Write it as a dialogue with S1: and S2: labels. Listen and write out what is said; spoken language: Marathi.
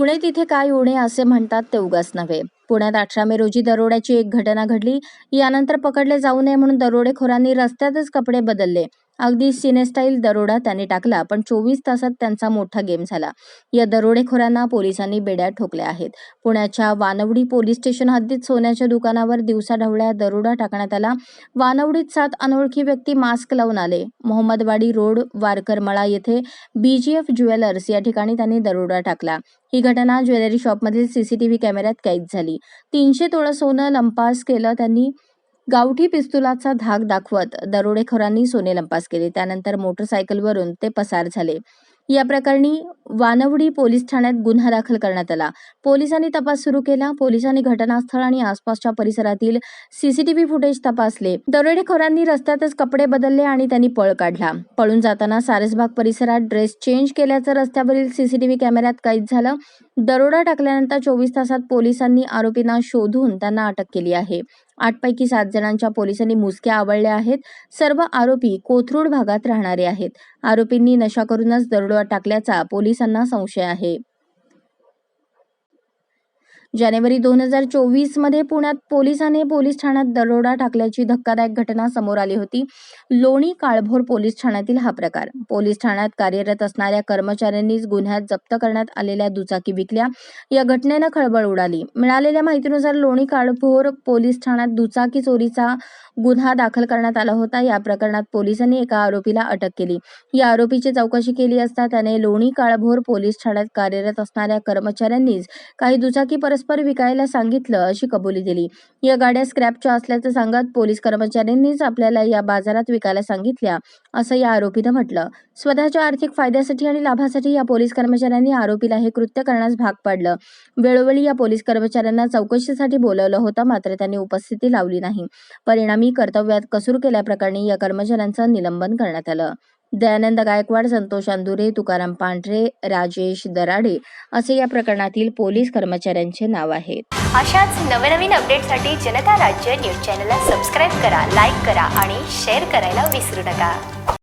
S1: पुणे तिथे काय उणे असे म्हणतात ते उगाच नव्हे. पुण्यात अठरा मे रोजी दरोड्याची एक घटना घडली. यानंतर पकडले जाऊ नये म्हणून दरोडेखोरांनी रस्त्यातच कपडे बदलले. अगदी सिनेस्टाईल दरोडा त्यांनी टाकला पण चोवीस तासात त्यांचा मोठा गेम झाला. या दरोडेखोरांना पोलिसांनी बेड्या ठोकल्या आहेत. पुण्याच्या वानवडी पोलीस स्टेशन हद्दीत सोन्याच्या दुकानावर दिवसाढवळ्या दरोडा टाकण्यात आला. वानवडीत सात अनोळखी व्यक्ती मास्क लावून आले. मोहम्मदवाडी रोड वारकरमळा येथे बीजीएफ ज्वेलर्स या ठिकाणी त्यांनी दरोडा टाकला. ही घटना ज्वेलरी शॉपमधील सीसीटीव्ही कॅमेऱ्यात कैद झाली. तीनशे तोळं सोनं लंपास केलं त्यांनी. गावठी पिस्तुलाचा धाक दाखवत दरोडेखोरांनी सोने लंपास केले. त्यानंतर मोटरसायकलवरून ते पसार झाले. या प्रकरणी वानवडी पोलीस ठाण्यात गुन्हा दाखल करण्यात आला. पोलिसांनी तपास सुरू केला. पोलिसांनी घटनास्थळ आणि आसपासच्या परिसरातील सीसीटीव्ही फुटेज तपासले. दरोडेखोरांनी रस्त्यातच कपडे बदलले आणि त्यांनी पळ काढला. पळून जाताना सारसबाग परिसरात ड्रेस चेंज केल्याचं रस्त्यावरील सीसीटीव्ही कॅमेऱ्यात कैद झालं. दरोडा टाकल्यानंतर चोवीस तासात पोलिसांनी आरोपींना शोधून त्यांना अटक केली आहे. आठपैकी सात जणांच्या पोलिसांनी मुसक्या आवळल्या आहेत. सर्व आरोपी कोथरूड भागात राहणारे आहेत. आरोपींनी नशा करूनच दरोडा टाकल्याचा पोलिसांना संशय आहे. जानेवारी दोन हजार चोवीसमध्ये पुण्यात पोलिसांनी पोलीस ठाण्यात दरोडा टाकल्याची धक्कादायक घटना समोर आली होती. लोणी काळभोर पोलीस ठाण्यातील हा प्रकार. पोलीस ठाण्यात कार्यरत असणाऱ्या कर्मचाऱ्यांनीच गुन्ह्यात जप्त करण्यात आलेल्या दुचाकी विकल्या. या घटनेनं खळबळ उडाली. मिळालेल्या माहितीनुसार लोणी काळभोर पोलीस ठाण्यात दुचाकी चोरीचा गुन्हा दाखल करण्यात आला होता. या प्रकरणात पोलिसांनी एका आरोपीला अटक केली. या आरोपीची चौकशी केली असता त्याने लोणी काळभोर पोलीस ठाण्यात कार्यरत असणाऱ्या कर्मचाऱ्यांनीच काही दुचाकी परस्पर विकायला सांगितलं अशी कबुली दिली. या गाड्या स्क्रॅपच्या असल्याचं सांगत पोलीस कर्मचाऱ्यांनीच आपल्याला या बाजारात विकायला सांगितल्या असं या आरोपीनं म्हटलं. स्वतःच्या आर्थिक फायद्यासाठी आणि लाभासाठी या पोलीस कर्मचाऱ्यांनी आरोपीला हे कृत्य करण्यास भाग पाडलं. वेळोवेळी या पोलीस कर्मचाऱ्यांना चौकशीसाठी बोलावलं होतं मात्र त्यांनी उपस्थिती लावली नाही. परिणामी कर्तव्यात कसूर केल्याप्रकरणी या कर्मचाऱ्यांचं निलंबन करण्यात आलं. दयानंद गायकवाड संतोष अंदुरे तुकाराम पांढरे राजेश दराडे असे या प्रकरणातील पोलीस कर्मचाऱ्यांचे नाव आहे.
S2: अशाच नवनवीन अपडेटसाठी जनता राज्य न्यूज चॅनलला सबस्क्राईब करा लाईक करा आणि शेअर करायला विसरू नका.